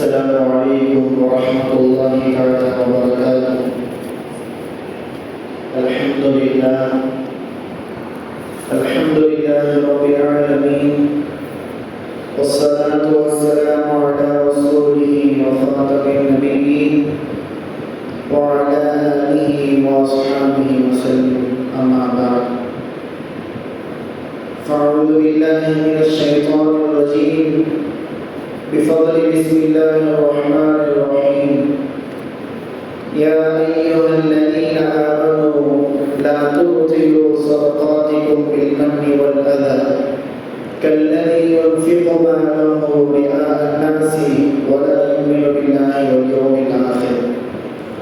السلام عليكم ورحمة الله تعالى وبركاته. الحمد لله. الحمد لله رب العالمين. والصلاة والسلام على رسوله وخاتم النبيين وعلى آله وأصحابه وسلم. أما بعد. فأعوذ بالله من الشيطان الرجيم. بفضل بسم الله الرحمن الرحيم. يا أيها الذين آمنوا لا تبطلوا صدقاتكم بالمن والأذى. كالذي ينفق ماله رئاء الناس ولا يؤمن بالله واليوم الآخر.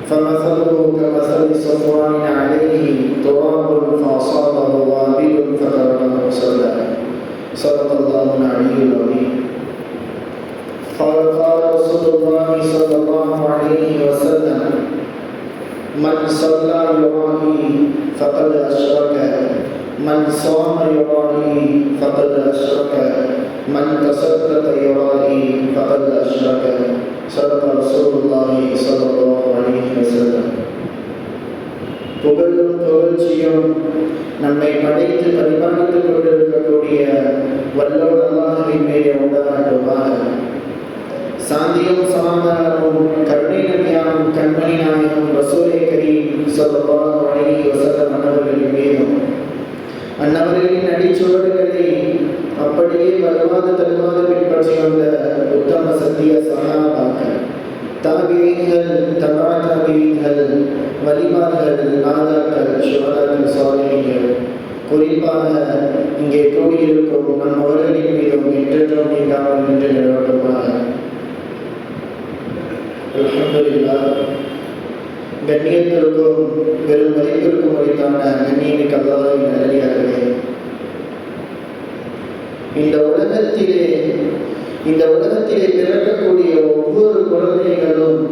فمثله كمثل صفوان நம்மை படைத்து பரிபாலித்துக் கொண்டிருக்கக்கூடிய வல்லவனமாக அல்லாஹின் உண்டாகட்டுமாக சாந்தியும் சமாதானமும் கருணை நபியாகும் கண்மணி நாயகம் ரசூலை கரீம் சொல்லலாம் அழகி வசல்லம் அன்னவர்களின் மீதும். அன்னவர்களின் அடிச்சுவடுகளை அப்படியே வருவாத தருவாத பின்பற்றி வந்த உத்தம சத்திய சகாபாக்கள். தாபியங்கள் தபா தாபியங்கள் வலிமார்கள் நாதாக்கள் சுவதாக்கள் சோதனைகள் குறிப்பாக இங்கே கூடியிருக்கும் நம் அவர்களின் மீதும் என்றென்றும் நீங்காமல் நின்று நிலவட்டுமாக அல்ஹம்துலில்லாஹ். கண்ணியத்திற்கும் பெரும் மதிப்பிற்கும் உரித்தான கண்ணியமிக்க அல்லாஹின் நல்லடியார்களே இந்த உலகத்திலே இந்த உலகத்திலே பிறக்கக்கூடிய ஒவ்வொரு குழந்தைகளும்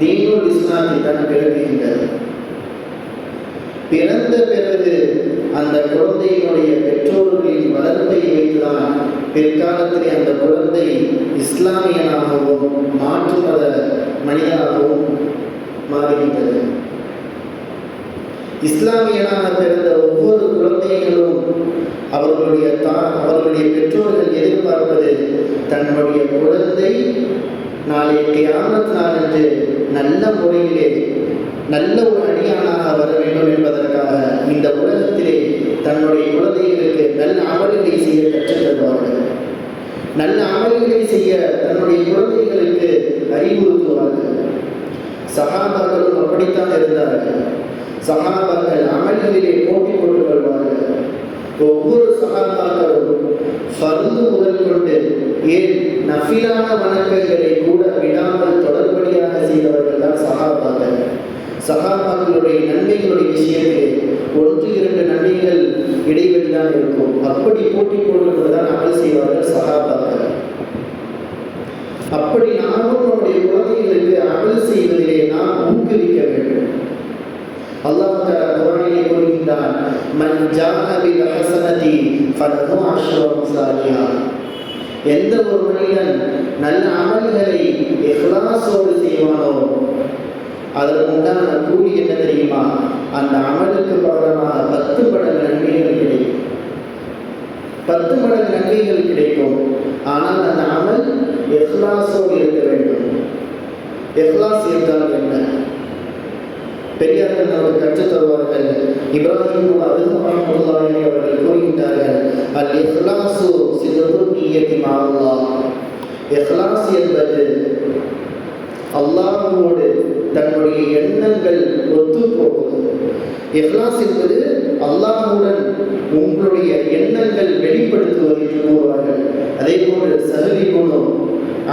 தீனுல் இஸ்லாத்தை தான் பிறகுகின்றது பிறந்த பிறகு அந்த குழந்தையினுடைய பெற்றோர்களின் வளர்ப்பை வைத்துதான் பிற்காலத்திலே அந்த குழந்தை இஸ்லாமியனாகவும் மாற்று மத மனிதனாகவும் மாறுகின்றது. இஸ்லாமியனாக பிறந்த ஒவ்வொரு குழந்தைகளும் அவர்களுடைய தா அவர்களுடைய பெற்றோர்கள் எதிர்பார்ப்பது தன்னுடைய குழந்தை நாளை கியாமத் என்று நல்ல முறையிலே நல்ல ஒரு அடியானாக வர வேண்டும் என்பதற்காக இந்த உலகத்திலே தன்னுடைய குழந்தைகளுக்கு நல்ல அமல்களை செய்ய கற்றுத் தருவார்கள். நல்ல அமல்களை செய்ய தன்னுடைய குழந்தைகளுக்கு அறிவுறுத்துவார்கள். சகாபாக்களும் அப்படித்தான் இருந்தார்கள். சகாபாக்கள் அமல்களிலே போட்டி போட்டுக் கொள்வார்கள் ஒவ்வொரு சகாபாக்களும் ஃபர்து முதல் கொண்டு ஏன் நஃபிலான வணக்கங்களை கூட விடாமல் தொடர்படியாக செய்தவர்கள் தான் சகாபாக்கள். சகாபாக்களுடைய நன்மைகளுடைய விஷயத்திலே ஒன்று இரண்டு நன்மைகள் இடைவெளி தான் இருக்கும். அப்படி போட்டி போட்டு தான் அமல் செய்வார்கள் சகாபாக்கள். அல்லாஹ் தஆலா குர்ஆனிலே கூறுகின்றான் மன் ஜாஅ பில் ஹஸனதி ஃபலஹு அஷ்ரு அம்சாலிஹா எந்த ஒரு மனிதன் நல்ல அமல்களை இஹ்லாஸோடு செய்வானோ அதற்கு உண்டான கூலி என்ன தெரியுமா? அந்த அமலுக்கு பகரமாக பத்து மடங்கு நன்மைகள் கிடைக்கும். பத்து மடங்கு நன்மைகள் கிடைக்கும். ஆனால் அந்த அமல் எஹ்லாஸோடு இருக்க வேண்டும். எஹ்லாஸ் என்றால் என்ன? பெரியார்கள் நமக்கு கற்றுத் தருவார்கள். இப்ராஹிம் அருள்முல்லாஹி அவர்கள் கூறுகின்றார்கள். அல் இஹ்லாசு சிறு நீயத்தி மாவுல்லா இஹ்லாஸ் என்பது அல்லாஹோடு தன்னுடைய எண்ணங்கள் ஒத்து போகுது இஹ்லாஸ் என்பது அல்லாஹுடன் உங்களுடைய எண்ணங்கள் வெளிப்படுத்துவது என்று கூறுவார்கள். அதே போன்று சஹலி குணம்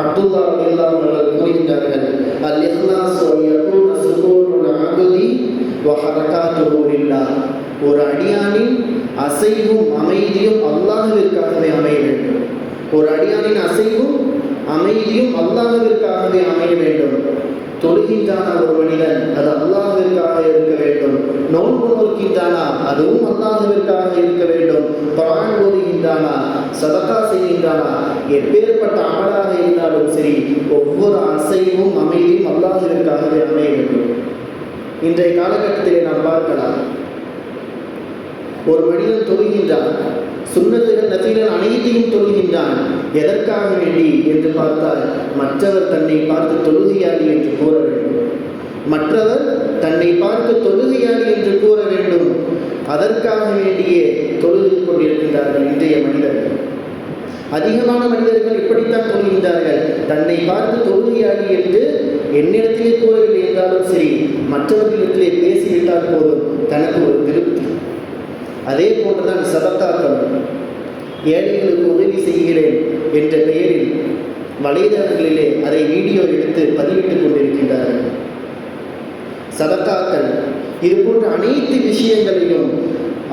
அப்துல்லா அல்லாஹ் கூறுகின்றார்கள். அல் இஹ்லாஸ் யகூன அபதி வ ஹரகாத்துஹு ஒரு அடியானின் அசைவும் அமைதியும் அல்லாஹ்விற்காகவே அமைய வேண்டும். ஒரு அடியானின் அசைவும் அமைதியும் அல்லாஹ்விற்காகவே அமைய வேண்டும். தொழுகின்றானா ஒரு மனிதன் அது அல்லாஹ்விற்காக இருக்க வேண்டும். நோன்பு நோக்கின்றானா அதுவும் அல்லாஹ்விற்காக இருக்க வேண்டும். குர்ஆன் ஓதுகின்றானா சதகா செய்கின்றானா எப்பேற்பட்ட அமலாக இருந்தாலும் சரி ஒவ்வொரு அசைவும் அமைதியும் அல்லாஹிற்காகவே அமைய வேண்டும். இன்றைய காலகட்டத்திலே நாம் பார்க்கலாம். ஒரு மனிதன் தொழுகின்றான். சுண்ணத்துகள் நபிகள் அனைத்தையும் தொழுகின்றான். எதற்காக வேண்டி என்று பார்த்தால் மற்றவர் தன்னை பார்த்து தொழுகையாடி என்று கூற வேண்டும். மற்றவர் தன்னை பார்த்து தொழுகையாடி என்று கூற வேண்டும். அதற்காக வேண்டியே தொழுது கொண்டிருக்கின்றார்கள் இன்றைய மனிதர்கள். அதிகமான மனிதர்கள் இப்படித்தான் தொழுகின்றார்கள் தன்னை பார்த்து தொழுகையாளி என்று என்னிடத்திலே கூறவில்லை என்றாலும் சரி மற்றவர்களிடத்திலே பேசிவிட்டால் போதும். தனக்கு ஒரு திருப்தி. அதே போன்றுதான் சபத்தாக்கம். ஏழைகளுக்கு உதவி செய்கிறேன் என்ற பெயரில் வலைதளங்களிலே அதை வீடியோ எடுத்து பதிவிட்டுக் கொண்டிருக்கின்றார்கள். சதக்காக்கள் இது போன்ற அனைத்து விஷயங்களையும்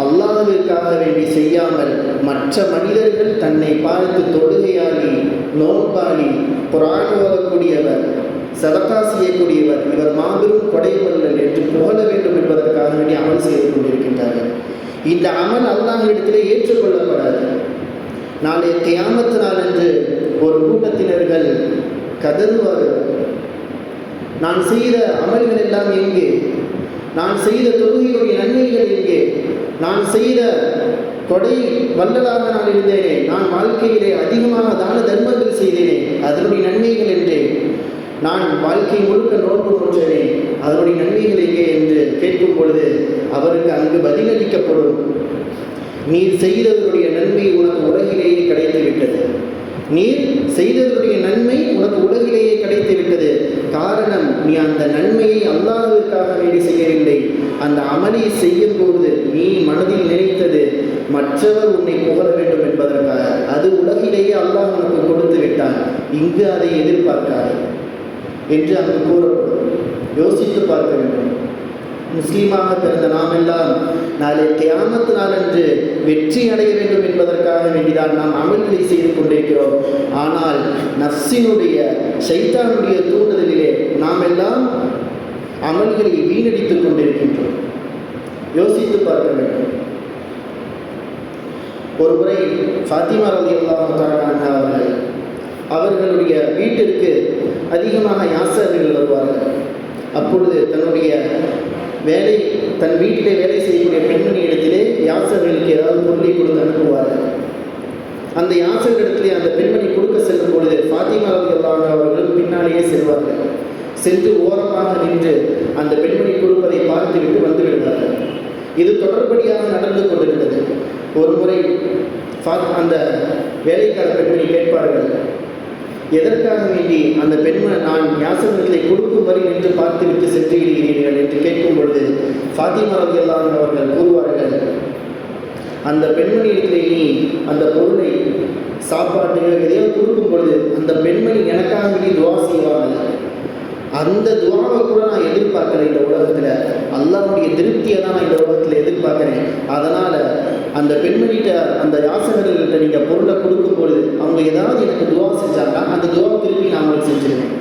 அல்லாஹ்விற்காக வேண்டி செய்யாமல் மற்ற மனிதர்கள் தன்னை பார்த்து தொழுகையாளி நோன்பாளி புராண ஓதக்கூடியவர் சதக்கா செய்யக்கூடியவர் இவர் மாபெரும் கொடைவல்லல் என்று புகழ வேண்டும் என்பதற்காக வேண்டி அமல் செய்து கொண்டிருக்கின்றார்கள். இந்த அமல் அல்லாஹ்விடத்திலே ஏற்றுக்கொள்ளப்படாது. நாளை கியாமத்து நாள் என்று ஒரு கூட்டத்தினர்கள் கதறுவார்கள். நான் செய்த அமல்கள் எல்லாம் எங்கே? நான் செய்த தொழுகையுடைய நன்மைகள் எங்கே? நான் செய்த கொடை வல்லலாக நான் இருந்தேனே நான் வாழ்க்கையிலே அதிகமாக தான தர்மங்கள் செய்தேனே அதனுடைய நன்மைகள் என்றே நான் வாழ்க்கை முழுக்க நோன்பு நோற்றேனே அதனுடைய நன்மைகள் எங்கே என்று கேட்கும் பொழுது அவருக்கு அங்கு பதிலளிக்கப்படும். நீர் செய்தவருடைய நன்மை உனக்கு உலகிலேயே கிடைத்து விட்டது நீர் செய்ததுடைய நன்மை உனக்கு உலகிலேயே கிடைத்து விட்டது. காரணம் நீ அந்த நன்மையை அல்லாததற்காக வேண்டி செய்யவில்லை. அந்த அமலை செய்யும் போது நீ மனதில் நினைத்தது மற்றவர் உன்னை புகழ வேண்டும் என்பதற்காக. அது உலகிலேயே அல்லாஹ் உனக்கு கொடுத்து விட்டான். இங்கு அதை எதிர்பார்க்காது என்று அங்கு கூறப்படும். யோசித்து பார்க்க வேண்டும். முஸ்லீமாக பிறந்த நாம் எல்லாம் நாளை கியாமத்து நாளன்று வெற்றி அடைய வேண்டும் என்பதற்காக வேண்டிதான் நாம் அமல்களை செய்து கொண்டிருக்கிறோம். ஆனால் நஃப்சினுடைய சைத்தானுடைய தூண்டுதலிலே நாம் எல்லாம் அமல்களை வீணடித்துக் கொண்டிருக்கின்றோம். யோசித்து பார்க்க வேண்டும். ஒரு முறை ஃபாத்திமா ரவி அல்லாஹ் அவர்கள் அவர்களுடைய வீட்டிற்கு அதிகமாக யாசர்கள் வருவார்கள். அப்பொழுது தன்னுடைய வேலை தன் வீட்டிலே வேலை செய்யக்கூடிய பெண்மணி இடத்திலே யாசர்களுக்கு ஏதாவது பொருளை கொடுத்து அனுப்புவார்கள். அந்த யாசர்களிடத்திலே அந்த பெண்மணி கொடுக்க செல்லும் பொழுது ஃபாத்திமா ரதி அவர்களும் பின்னாலேயே செல்வார்கள். சென்று ஓரமாக நின்று அந்த பெண்மணி கொடுப்பதை பார்த்துவிட்டு வந்து விடுவார்கள். இது தொடர்படியாக நடந்து கொண்டிருந்தது. ஒரு முறை அந்த வேலைக்கார பெண்மணி கேட்பார்கள் எதற்காக வேண்டி அந்த பெண்மண நான் யாசகத்தை கொடுக்கும் வரை என்று பார்த்துவிட்டு சென்று விடுகிறீர்கள் என்று கேட்கும் பொழுது ஃபாத்திமா ரலியல்லாஹு அவர்கள் கூறுவார்கள் அந்த பெண்மணியிடத்திலே நீ அந்த பொருளை சாப்பாட்டையோ எதையோ கொடுக்கும் பொழுது அந்த பெண்மணி எனக்காக வேண்டி துவா செய்வார்கள். அந்த துவாவை கூட நான் எதிர்பார்க்குறேன் இந்த உலகத்தில். அல்லாவுடைய திருப்தியை தான் நான் இந்த உலகத்தில் எதிர்பார்க்குறேன். அதனால் அந்த பெண்மணிகிட்ட அந்த யாசகர்கள்கிட்ட நீங்கள் பொருளை கொடுக்கும் பொழுது அவங்க ஏதாவது எனக்கு துவா செஞ்சாங்கன்னா அந்த துவா திருப்பி நான் அவங்களுக்கு செஞ்சிருவேன்.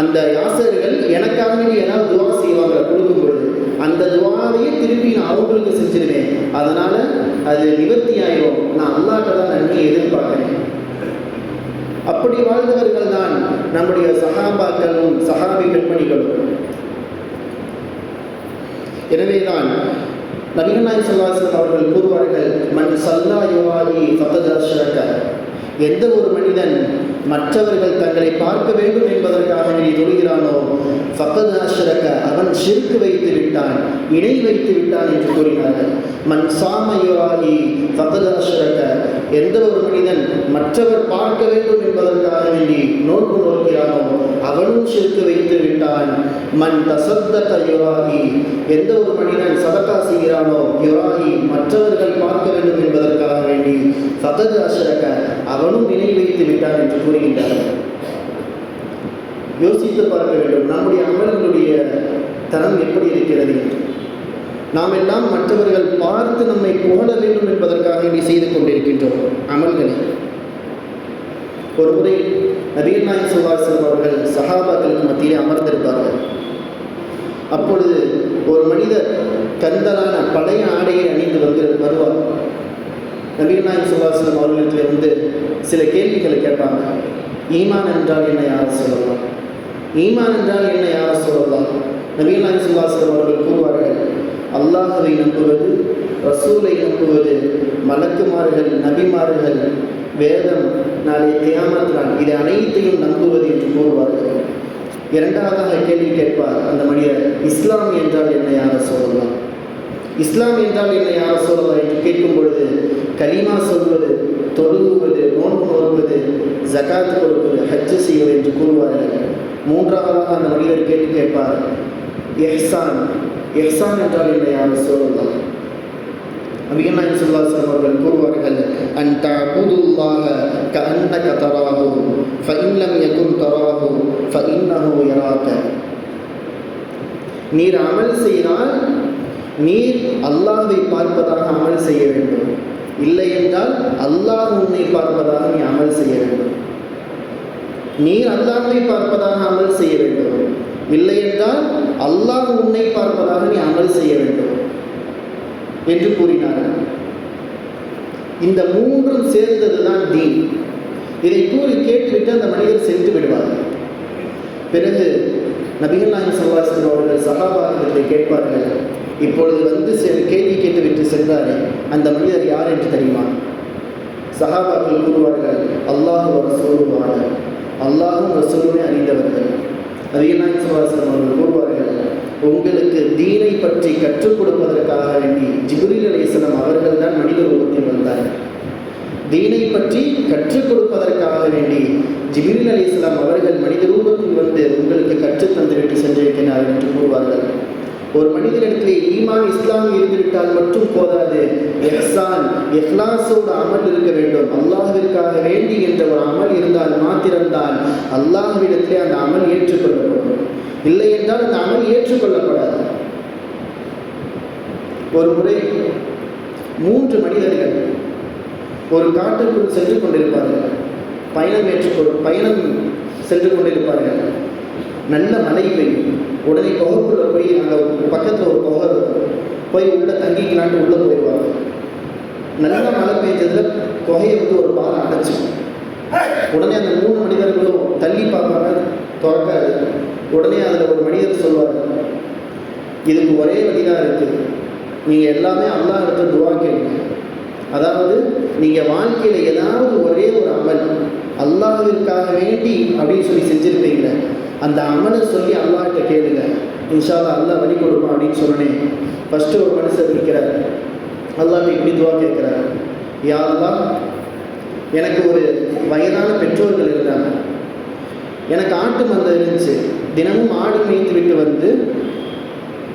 அந்த யாசகர்கள் எனக்காக வேண்டி ஏதாவது துவா செய்வாங்க கொடுக்கும் பொழுது அந்த துவாவையே திருப்பி நான் அவங்களுக்கு செஞ்சிருவேன். அதனால் அது நிவர்த்தி ஆயிரும். நான் அல்லாட்ட தான் நன்மையை எதிர்பார்க்குறேன். அப்படி வாழ்ந்தவர்கள் தான் நம்முடைய சகாபாக்களும் சகாபி பெண்மணிகளும் எனவேதான் நபிகள் நாயகம் அவர்கள் கூறுவார்கள் மண் சல்லா யுவாலி சப்ததர்ஷக எந்த ஒரு மனிதன் மற்றவர்கள் தங்களை பார்க்க வேண்டும் என்பதற்காக நீ தொழுகிறானோ ஃபகத் அஷ்ரக அவன் சிறுக்கு வைத்து விட்டான் இணை வைத்து விட்டான் என்று கூறினார்கள். மன் சாம யுவாலி ஃபகத் அஷ்ரக எந்த ஒரு மனிதன் மற்றவர் பார்க்க வேண்டும் என்பதற்காக வேண்டி நோக்கு நோக்கிறானோ அவனும் சிறுக்கு வைத்து விட்டான். மண் தசத்தக யுராகி எந்த ஒரு மனிதன் சதக்கா செய்கிறானோ யுராகி மற்றவர்கள் பார்க்க வேண்டும் என்பதற்காக வேண்டி ஃபகத் அஷ்ரக அவனும் இணை வைத்து விட்டான் என்று கூறுகின்றார்கள். யோசித்து பார்க்க வேண்டும். நம்முடைய அமல்களுடைய தரம் எப்படி இருக்கிறது? என்று நாம் எல்லாம் மற்றவர்கள் பார்த்து நம்மை புகழ வேண்டும் என்பதற்காக வேண்டி செய்து கொண்டிருக்கின்றோம் அமல்களை. ஒரு முறை நபீர் நாயக் சுல்லாசலம் அவர்கள் சஹாபாக்களுக்கு மத்தியிலே அமர்ந்திருப்பார்கள். அப்பொழுது ஒரு மனிதர் கந்தலான பழைய ஆடையை அணிந்து வந்து வருவார். நபீர் நாயக் சுல்லாசலம் அவர்களிடத்தில் வந்து சில கேள்விகளை கேட்பாங்க. ஈமான் என்றால் என்ன யார் சொல்லலாம்? ஈமான் என்றால் என்ன யார் சொல்லலாம் நபீல் அலிசுல்லாஸ்லம் அவர்கள் கூறுவார்கள் அல்லாஹவை நம்புவது ரசூலை நம்புவது மலக்குமார்கள் நபிமார்கள் வேதம் நாளை. தியாமத்தான் இதை அனைத்தையும் நம்புவது என்று கூறுவார்கள். இரண்டாவதாக கேள்வி கேட்பார் அந்த மனிதர் இஸ்லாம் என்றால் என்ன யார சொல்லலாம் இஸ்லாம் என்றால் என்ன யார சொல்லலாம் என்று கேட்கும் பொழுது கலிமா சொல்வது தொழுகுவது நோன்பு நோக்குவது ஜகாத் கொடுப்பது ஹஜ்ஜு செய்வது என்று கூறுவார்கள். மூன்றாவதாக அந்த மனிதர் கேட்டு கேட்பார். எஹ்சான். எஹ்சான் என்றால் என்ன யாரும் சொல்லலாம். நபிகள் நாயகம் அவர்கள் கூறுவார்கள் அன் தஅபுதுல்லாஹ கஅன்னக தராஹு ஃபஇன் எகும் தராகும் தராஹு ஃபஇன்னஹு யராக. நீர் அமல் செய்தால் நீர் அல்லாஹை பார்ப்பதாக அமல் செய்ய வேண்டும். இல்லை என்றால் அல்லாஹ் உன்னை பார்ப்பதாக நீ அமல் செய்ய வேண்டும். நீர் அல்லாஹ்வை பார்ப்பதாக அமல் செய்ய வேண்டும். இல்லை என்றால் அல்லாஹ் உன்னை பார்ப்பதாக நீ அமல் செய்ய வேண்டும். என்று கூறினார்கள். இந்த மூன்றும் சேர்ந்ததுதான் தீன். இதை கூறி கேட்டுவிட்டு அந்த மனிதர் சென்று விடுவார். பிறகு நபிகள் நாயகம் சல்லாசன் அவர்கள் சகாபாரத்தை கேட்பார்கள் இப்பொழுது வந்து சில கேள்வி கேட்டுவிட்டு சென்றாரே அந்த மனிதர் யார் என்று தெரியுமா? சகாபாக்கள் கூறுவார்கள் அல்லாஹ் ரசூலுவான அல்லாஹும் ரசூலுமே அறிந்தவர்கள். நபிகள் நாயகம் அவர்கள் கூறுவார்கள் உங்களுக்கு தீனை பற்றி கற்றுக் கொடுப்பதற்காக வேண்டி ஜிபுரில் அலைஹிஸ்ஸலாம் அவர்கள் தான் மனித ரூபத்தில் வந்தார்கள். தீனை பற்றி கற்றுக் கொடுப்பதற்காக வேண்டி ஜிப்ரீல் அலைஹிஸ்ஸலாம் அவர்கள் மனித ரூபத்தில் வந்து உங்களுக்கு கற்றுத் தந்துவிட்டு சென்றிருக்கிறார்கள் என்று கூறுவார்கள். ஒரு மனிதனிடத்திலே ஈமான் இஸ்லாம் இருந்துவிட்டால் மட்டும் போதாது. எஹ்சான் இஹ்லாஸோடு அமல் இருக்க வேண்டும். அல்லாஹிற்காக வேண்டி என்ற ஒரு அமல் இருந்தால் மாத்திரம்தான் அல்லாஹ்விடத்திலே அந்த அமல் ஏற்றுக்கொள்ளப்படும். இல்லை என்றால் அந்த அமல் ஏற்றுக்கொள்ளப்படாது. ஒரு முறை மூன்று மனிதர்கள் ஒரு காட்டுக்குள் சென்று கொண்டிருப்பார்கள். பயணம் ஏற்றுக்கொள் பயணம் சென்று கொண்டிருப்பார்கள். நல்ல மழை பெய்யும் உடனே குகைக்குள்ள போய் அங்கே பக்கத்தில் ஒரு குகை இருக்கும். போய் உள்ளே தங்கிக்கலான்ட்டு உள்ளே போயிடுவாங்க நல்ல மழை பெஞ்சதுல குகையை வந்து ஒரு பாலம் அடைச்சி. உடனே அந்த மூணு மனிதர்களும் தள்ளி பார்ப்பாங்க. திறக்காது. உடனே அதில் ஒரு மனிதர் சொல்வார் இதுக்கு ஒரே வழிதான் இருக்குது நீங்கள் எல்லாமே அல்லா இடத்துல துவா கேளுங்க. அதாவது நீங்கள் வாழ்க்கையில் ஏதாவது ஒரே ஒரு அமல் அல்லாஹ்விற்காக வேண்டி அப்படின்னு சொல்லி செஞ்சுருப்பீங்களே. அந்த அமலை சொல்லி அல்லாட்ட கேளுங்க. இன்ஷால்லா அல்லா வழி கொடுப்பான் அப்படின்னு சொன்னேன் ஃபஸ்ட்டு ஒரு மனுஷர் இருக்கிறார். அல்லாட்ட இப்படி துவா கேட்குறார். யா எனக்கு ஒரு வயதான பெற்றோர்கள் இருந்தாங்க. எனக்கு ஆட்டு மந்தம் இருந்துச்சு. தினமும் ஆடு மேய்த்து விட்டு வந்து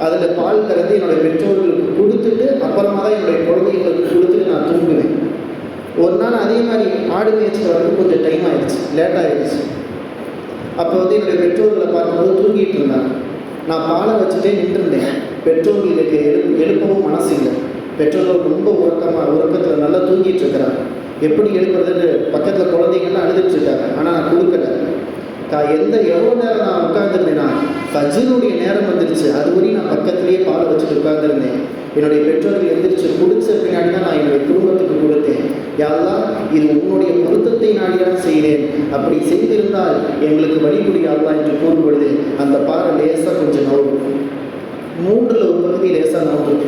அதில் பால் கறந்து என்னுடைய பெற்றோர்களுக்கு கொடுத்துட்டு அப்புறமா தான் என்னுடைய குழந்தைங்களுக்கு கொடுத்துட்டு நான் தூங்குவேன். ஒரு நாள் அதே மாதிரி ஆடு மேய்ச்சிட்டு வரதுக்கு கொஞ்சம் டைம் ஆயிடுச்சு. லேட் ஆயிடுச்சு. அப்போ வந்து என்னுடைய பெற்றோர்களை பார்க்கும்போது தூங்கிட்டு இருந்தாங்க. நான் பாலை வச்சுட்டே நின்றுருந்தேன். பெற்றோர்களுக்கு எழு எழுப்பவும் மனசு இல்லை பெற்றோர்கள் ரொம்ப உறக்கமாக உறக்கத்தில் நல்லா தூங்கிட்டு இருக்கிறாங்க. எப்படி எழுப்புறதுன்னு பக்கத்தில் குழந்தைங்கள்லாம் அழுதுட்டு இருக்காங்க. ஆனால் நான் கொடுக்கல. நான் எந்த எவ்வளோ நேரம் நான் உட்காந்துருந்தேன்னா ஃபஜ்ருடைய நேரம் வந்துருச்சு. அது வரையும் நான் பக்கத்துலேயே பாலை வச்சுட்டு உட்காந்துருந்தேன் என்னுடைய பெற்றோர்கள் எந்திரிச்சு குடிச்ச பின்னாடி தான் நான் என்னுடைய குடும்பத்துக்கு கொடுத்தேன். யாரெல்லாம் இது உன்னுடைய பொருத்தத்தை நாடிதான் செய்தேன். அப்படி செய்திருந்தால் எங்களுக்கு வழிபுரி என்று கூறும் பொழுது அந்த பாறை லேசாக கொஞ்சம் நோவும் மூன்றில் ஒரு பகுதி லேசாக நோவும்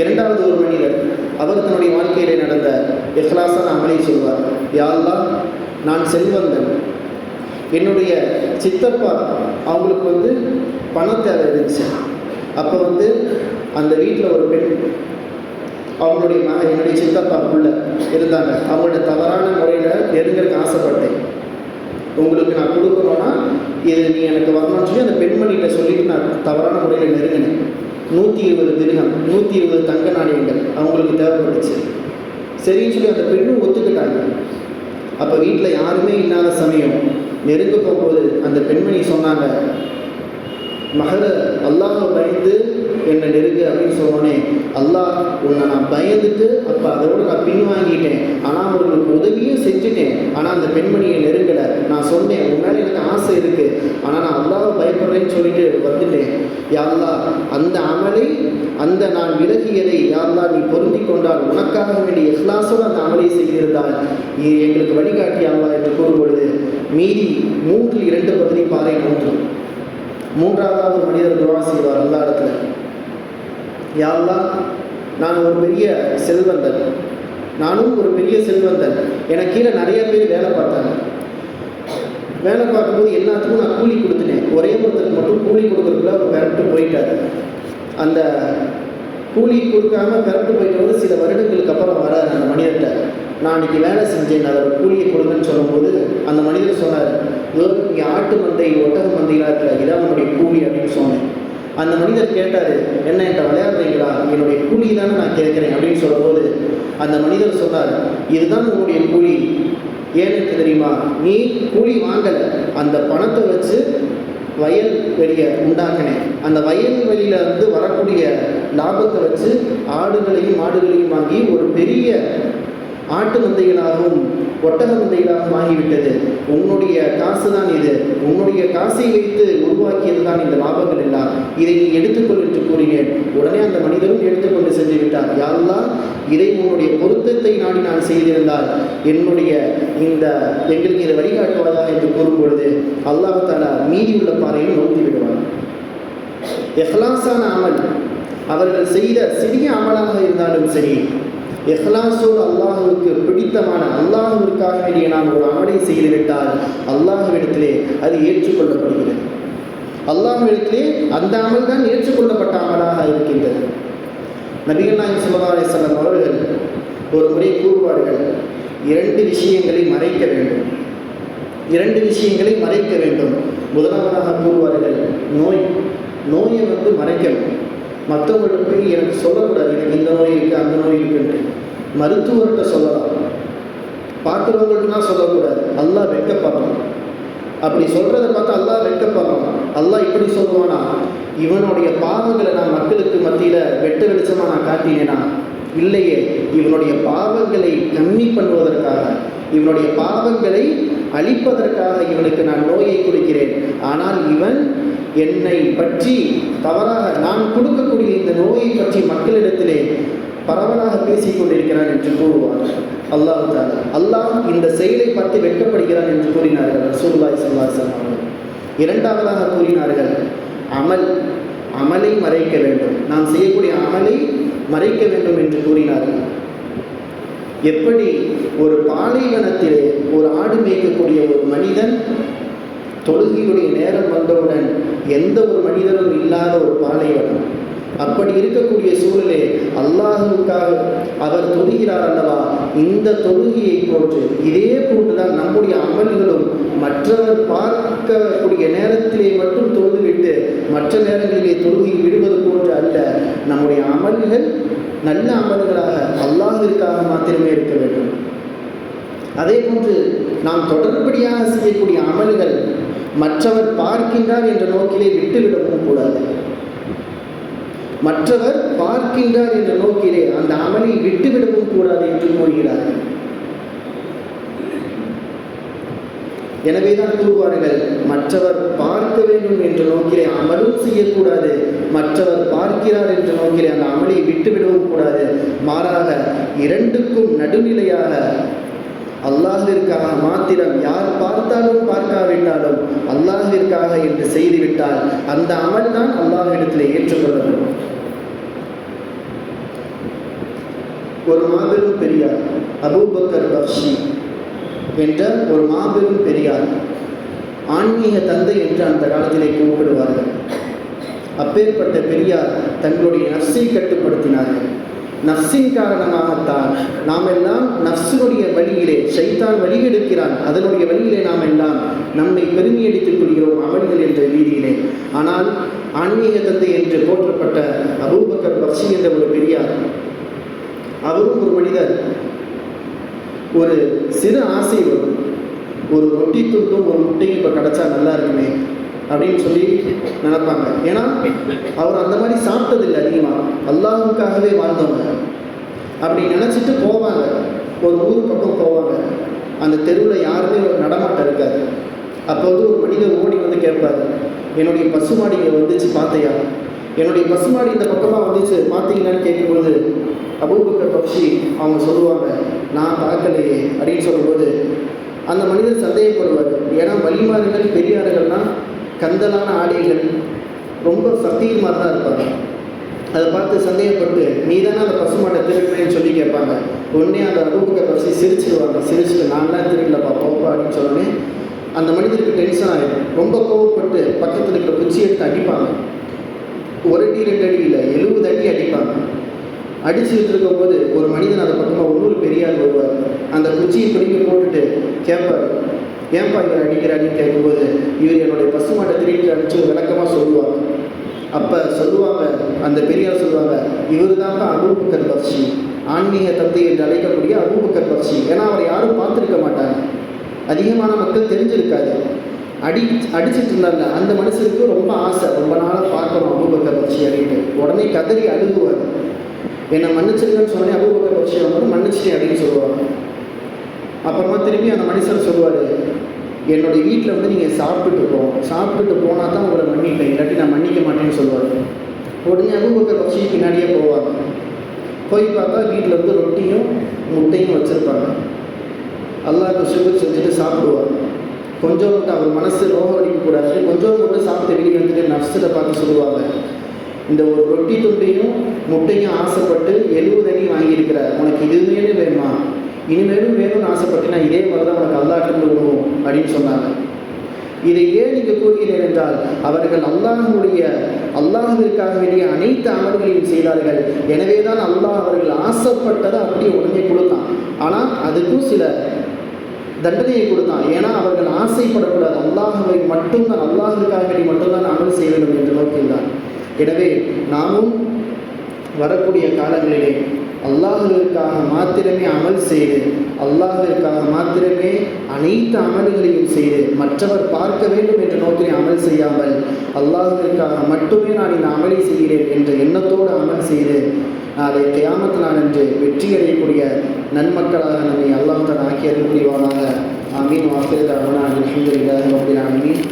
இரண்டாவது ஒரு மனிதர் அவர் தன்னுடைய வாழ்க்கையிலே நடந்த இஹ்லாஸான அமலை சொல்வார். யாரெல்லாம் நான் செல்வந்தன் என்னுடைய சித்தப்பா அவங்களுக்கு வந்து பண தேவை இருந்துச்சு. அப்போ வந்து அந்த வீட்டில் ஒரு பெண் அவங்களுடைய மக என்னுடைய சித்தப்பா உள்ள இருந்தாங்க. அவங்களோட தவறான முறையில் நெருங்கிறதுக்கு ஆசைப்பட்டேன். உங்களுக்கு நான் கொடுக்கணும்னா இது நீ எனக்கு வரணும்னு சொல்லி அந்த பெண்மணிகிட்ட சொல்லிட்டு நான் தவறான முறையில் நெருங்கினேன். நூற்றி இருபது திருகம் நூற்றி இருபது தங்க நாணயங்கள் அவங்களுக்கு தேவைப்பட்டுச்சு. சரின்னு சொல்லி அந்த பெண்ணும் ஒத்துக்கிட்டாங்க. அப்போ வீட்டில் யாருமே இல்லாத சமயம் நெருங்க போகும்போது அந்த பெண்மணி சொன்னாங்க மகளை அல்லாஹ் பயந்து என்னை நெருங்கு அப்படின்னு சொன்னோன்னே அல்லாஹ் உன்னை நான் பயந்துட்டு அப்போ அதோட நான் பின் வாங்கிட்டேன் ஆனால் அவர்களுக்கு உதவியும் செஞ்சுட்டேன். ஆனால் அந்த பெண்மணியை நெருங்கலை. நான் சொன்னேன் உன் மேலே எனக்கு ஆசை இருக்குது ஆனால் நான் அல்லாவை பயப்படுறேன்னு சொல்லிட்டு வந்துட்டேன். யாழ்லா அந்த அமலை அந்த நான் விலகியதை யாழ்லா நீ பொருந்தி கொண்டால் உனக்காக வேண்டிய இஸ்லாசோடு அந்த அமலை செய்திருந்தால் நீ எங்களுக்கு வழிகாட்டியாங்களா என்று கூறும் பொழுது மீதி மூன்றில் இரண்டு பகுதி பாறை மூன்று. மூன்றாவது மனிதர் துவா செய்வார் அல்லா இடத்துல யாரெல்லாம் நான் ஒரு பெரிய செல்வந்தன். நானும் ஒரு பெரிய செல்வந்தன். எனக்கு கீழே நிறைய பேர் வேலை பார்த்தாங்க. வேலை பார்க்கும்போது எல்லாத்துக்கும் நான் கூலி கொடுத்துட்டேன். ஒரே ஒருத்தருக்கு மட்டும் கூலி கொடுக்குறதுக்குள்ள அவர் விரட்டு போயிட்டார். அந்த கூலி கொடுக்காம விரட்டு போயிட்டவர் சில வருடங்களுக்கு அப்புறம் வர அந்த மனிதர்கிட்ட. நான் இன்னைக்கு வேலை செஞ்சேன் அதோட கூலியை கொடுங்கன்னு சொல்லும்போது அந்த மனிதர் சொன்னார் இதோ இங்கே ஆட்டு மந்தை ஒட்டக மந்தைகளாக இருக்கிற இதான் உன்னுடைய கூலி அப்படின்னு சொன்னேன். அந்த மனிதர் கேட்டார் என்ன என்கிட்ட விளையாடுறீங்களா என்னுடைய கூலி தானே நான் கேட்குறேன் அப்படின்னு சொல்லும்போது அந்த மனிதர் சொன்னார் இதுதான் உன்னுடைய கூலி. ஏன்னு தெரியுமா? நீ கூலி வாங்கலை. அந்த பணத்தை வச்சு வயல் வெளியை உண்டாக்கினேன். அந்த வயல் வெளியில இருந்து வரக்கூடிய லாபத்தை வச்சு ஆடுகளையும் மாடுகளையும் வாங்கி ஒரு பெரிய ஆட்டு மந்தைகளாகவும் ஒட்டக மந்தைகளாகவும் ஆகிவிட்டது. உன்னுடைய காசு தான் இது. உன்னுடைய காசை வைத்து உருவாக்கியது தான் இந்த லாபங்கள் எல்லாம். இதை நீ எடுத்துக்கொள் என்று கூறினேன். உடனே அந்த மனிதரும் எடுத்துக்கொண்டு சென்று விட்டார். யாரெல்லாம் இதை உன்னுடைய பொருத்தத்தை நாடி நான் செய்திருந்தால் என்னுடைய இந்த எங்களுக்கு இதை வழிகாட்டுவதா என்று கூறும் பொழுது அல்லாஹாலா மீதியுள்ள பாறையில் நோக்கி விடுவார். எஹ்லாசான அமல் அவர்கள் செய்த சிறிய அமலாக இருந்தாலும் சரி எஹ்லாசோடு அல்லாஹுவுக்கு பிடித்தமான அல்லாஹுவிற்காக வேண்டிய நான் ஒரு அமலை செய்துவிட்டால் அல்லாஹுவிடத்திலே அது ஏற்றுக்கொள்ளப்படுகிறது. அல்லாஹுவிடத்திலே அந்த அமல் தான் ஏற்றுக்கொள்ளப்பட்ட அமலாக இருக்கின்றது. நபிகள் நாயகம் ஸல்லல்லாஹு அலைஹி அவர்கள் ஒரு முறை கூறுவார்கள் இரண்டு விஷயங்களை மறைக்க வேண்டும். இரண்டு விஷயங்களை மறைக்க வேண்டும். முதலாவதாக கூறுவார்கள் நோய். நோயை வந்து மறைக்கணும். மற்றவங்களுக்கு போய் எனக்கு சொல்லக்கூடாது. எனக்கு இந்த நோய் இருக்குது அந்த நோய் இருக்குன்ட்டு மருத்துவர்கிட்ட சொல்லலாம். பார்க்குறவங்களுக்குனா சொல்லக்கூடாது. அல்லாஹ் வெட்கப்படுறான் அப்படி சொல்கிறத பார்த்து அல்லாஹ் வெட்கப்படுறான் அல்லாஹ் இப்படி சொல்லுவானா? இவனுடைய பாவங்களை நான் மக்களுக்கு மத்தியில் வெட்ட வெளிச்சமாக நான் காட்டினேனா? இல்லையே. இவனுடைய பாவங்களை கம்மி பண்ணுவதற்காக இவனுடைய பாவங்களை அழிப்பதற்காக இவனுக்கு நான் நோயை கொடுக்கிறேன். ஆனால் இவன் என்னை பற்றி தவறாக நான் கொடுக்கக்கூடிய இந்த நோயை பற்றி மக்களிடத்திலே பரவலாக பேசிக் கொண்டிருக்கிறான் என்று கூறுவார் அல்லாஹ் தாலா அல்லாஹ் இந்த செயலை பார்த்து வெட்கப்படுகிறான் என்று கூறினார்கள். ரசூல்லாய் ஸல்லல்லாஹு அவர்கள். இரண்டாவதாக கூறினார்கள் அமல் அமலை மறைக்க வேண்டும். நாம் செய்யக்கூடிய அமலை மறைக்க வேண்டும் என்று கூறினார்கள். எப்படி ஒரு பாலைவனத்திலே ஒரு ஆடு மேய்க்கக்கூடிய ஒரு மனிதன் தொழுகையுடைய நேரம் வந்தவுடன் எந்த ஒரு மனிதனும் இல்லாத ஒரு பாலைவனம் அப்படி இருக்கக்கூடிய சூழலே அல்லாஹுக்காக அவர் தொழுகிறார் அல்லவா? இந்த தொழுகையை போன்று இதே போன்றுதான் நம்முடைய அமல்களும் மற்றவர் பார்க்கக்கூடிய நேரத்திலே மட்டும் தொழுதுவிட்டு மற்ற நேரங்களிலே தொழுகை விடுவது போன்று அல்ல நம்முடைய அமல்கள் நல்ல அமல்களாக அல்லாஹிற்காக மாத்திரமே இருக்க வேண்டும். அதே போன்று நாம் தொடர்படியாக செய்யக்கூடிய அமல்கள் மற்றவர் பார்க்கின்றார் என்ற நோக்கிலே விட்டுவிடவும் கூடாது. மற்றவர் பார்க்கின்றார் என்ற நோக்கிலே அந்த அமலை விட்டுவிடவும் கூடாது என்று கூறுகிறார்கள் எனவே தான் கூறுவார்கள் மற்றவர் பார்க்க வேண்டும் என்ற நோக்கிலே அமலும் செய்யக்கூடாது மற்றவர் பார்க்கிறார் என்ற நோக்கிலே அந்த அமலை விட்டுவிடவும் கூடாது. மாறாக இரண்டுக்கும் நடுநிலையாக அல்லாஹிற்காக மாத்திரம் யார் பார்த்தாலும் பார்க்காவிட்டாலும் அல்லாஹிற்காக என்று செய்துவிட்டால் அந்த அமல் தான் அல்லாஹிடத்தில் ஏற்றுக்கொள்ளப்படும். ஒரு மாபெரும் பெரியார் அபூபக்கர் பக்ஷி என்ற ஒரு மாபெரும் பெரியார் ஆன்மீக தந்தை என்று அந்த காலத்திலே கூப்பிடுவார்கள். அப்பேற்பட்ட பெரியார் தங்களுடைய நர்சை கட்டுப்படுத்தினார்கள். நஃப்ஸின் காரணமாகத்தான் நாம் எல்லாம் நஃப்ஸினுடைய வழியிலே ஷைத்தான் வழிகெடுக்கிறான். அதனுடைய வழியிலே நாம் எல்லாம் நம்மை பெருமையடித்துக் கொள்கிறோம் அமல்கள் என்ற வீதியிலே. ஆனால் ஆன்மீக தந்தை என்று போற்றப்பட்ட அபூபக்கர் பக்ஷி என்ற ஒரு பெரியார் அவரும் ஒரு மனிதர். ஒரு சிறு ஆசை வரும். ஒரு ரொட்டி துண்டும் ஒரு முட்டையும் இப்போ கிடச்சா நல்லா இருக்குமே. அப்படின்னு சொல்லி நினைப்பாங்க. ஏன்னா அவர் அந்த மாதிரி சாப்பிட்டதில்லை அதிகமாக அல்லாஹுக்காகவே வாழ்ந்தவங்க. அப்படி நினச்சிட்டு போவாங்க. ஒரு ஊர் பக்கம் போவாங்க. அந்த தெருவில் யாருமே ஒரு நடமாட்டம் இருக்காது. அப்போ வந்து ஒரு மனிதர் ஓடி வந்து கேட்பாரு என்னுடைய பசுமாடி இங்கே வந்துச்சு பார்த்தையா? என்னுடைய பசுமாடி இந்த பக்கமாக வந்துச்சு பார்த்தீங்களான்னு கேட்கும்போது அபூபக்கர் பக்ஷி அவங்க சொல்லுவாங்க நான் பார்க்கலையே அப்படின்னு சொல்லும்போது அந்த மனிதர் சந்தேகப்படுவார். ஏன்னா வழிமாறுகள் பெரியார்கள்னால் கந்தலான ஆடைகள் ரொம்ப சக்தியுமாக தான் இருப்பாங்க. அதை பார்த்து சந்தேகப்பட்டு நீ தானே அந்த பசுமாட்டை திருடுறேன்னு சொல்லி கேட்பாங்க. உடனே அந்த அபூபக்கர் பசி சிரிச்சிடுவாங்க சிரிச்சுட்டு நான்லாம் திருடலப்பா போப்பா அப்படின்னு சொன்னோடனே அந்த மனிதருக்கு டென்ஷன் ஆகிடும் ரொம்ப கோவப்பட்டு பக்கத்தில் இருக்கிற குச்சி எடுத்து அடிப்பாங்க. ஒரு அடி ரெண்டு அடியில் எழுபது அடி அடிப்பாங்க. அடிச்சுட்டு இருக்கும்போது ஒரு மனிதன் அந்த பக்கமாக இன்னொரு பெரியார் வருவார். அந்த குச்சியை பிடிக்க போட்டுட்டு கேட்பார். ஏன்பா இவர் அடிக்கிறாருன்னு கேட்கும்போது இவர் என்னுடைய பசுமாட்டை திருப்பி அடிச்சு விளக்கமாக சொல்லுவாங்க அப்போ சொல்லுவாங்க அந்த பெரியார் சொல்லுவாங்க இவர் தான்ப்பா அபூபக்கர் பக்ஷி ஆன்மீக தந்தை என்று அழைக்கக்கூடிய அபூபக்கர் பக்ஷி ஏன்னா அவரை யாரும் பார்த்துருக்க மாட்டாங்க. அதிகமான மக்கள் தெரிஞ்சிருக்காது. அடி அடிச்சிட்டு இருந்தாங்க. அந்த மனுஷனுக்கு ரொம்ப ஆசை. ரொம்ப நாளாக பார்க்கணும் அபூபக்கர் பக்ஷி அப்படின்ட்டு. உடனே கதறி அழுகுவார். என்னை மன்னிச்சிருங்கன்னு சொன்னே அபூபக்கர் பக்ஷி வந்து மன்னிச்சிட்டேன் அப்படின்னு சொல்லுவாங்க. அப்புறமா திரும்பி அந்த மனுஷன் சொல்லுவார் என்னுடைய வீட்டில் வந்து நீங்கள் சாப்பிட்டுட்டு போவோம் சாப்பிட்டுட்டு போனால் தான் உங்களை மன்னிப்பேன். இல்லாட்டி நான் மன்னிக்க மாட்டேன்னு சொல்லுவாங்க. உடனே அபூபக்கர் வச்சு பின்னாடியே போவாங்க. போய் பார்த்தா வீட்டில் வந்து ரொட்டியும் முட்டையும் வச்சுருப்பாங்க. அல்லாஹ்க்கு சுகர் செஞ்சுட்டு சாப்பிடுவார் கொஞ்சம் மட்டும் அவர் மனசு நோக அடிக்கக்கூடாது. கொஞ்சம் மட்டும் சாப்பிட்டு வெளியே வந்துட்டு நர்ஸில் பார்த்து சொல்லுவாங்க. இந்த ஒரு ரொட்டி துண்டையும் முட்டையும் ஆசைப்பட்டு எழுபது அடி வாங்கியிருக்கிறார். உனக்கு இதுவுமே வேணுமா? இனிமேலும் வேணும்னு ஆசைப்பட்டீங்கன்னா இதே மாதிரி தான் உனக்கு அல்லாட்டும் விடுவோம் அப்படின்னு சொன்னாங்க. இதை ஏன் நீங்கள் கூறுகிறேன் என்றால் அவர்கள் அல்லாஹுடைய அல்லாஹிற்காக வேண்டிய அனைத்து அமல்களையும் செய்தார்கள். எனவே தான் அல்லாஹ் அவர்கள் ஆசைப்பட்டதை அப்படியே உடனே கொடுத்தான். ஆனால் அதுக்கும் சில தண்டனையை கொடுத்தான். ஏன்னா அவர்கள் ஆசைப்படக்கூடாது. அல்லாஹவை மட்டும்தான் அல்லாஹிற்காக வேண்டி மட்டும்தான் அமல் செய்ய வேண்டும் என்று நோக்கில்தான் எனவே நாமும் வரக்கூடிய காலங்களிலே அல்லாஹிற்காக மாத்திரமே அமல் செய்து அல்லாஹிற்காக மாத்திரமே அனைத்து அமல்களையும் செய்து மற்றவர் பார்க்க வேண்டும் என்ற நோக்கிலே அமல் செய்யாமல் அல்லாஹிற்காக மட்டுமே நான் இந்த அமலை செய்கிறேன் என்ற எண்ணத்தோடு அமல் செய்து நாளை கியாமத் நான் என்று வெற்றி அடையக்கூடிய நன்மக்களாக நம்மை அல்லாஹ் தான் ஆக்கி அருள் புரிவானாக. ஆமீன். வாக்கிற்கு அவனா அப்படின்னு ரபில்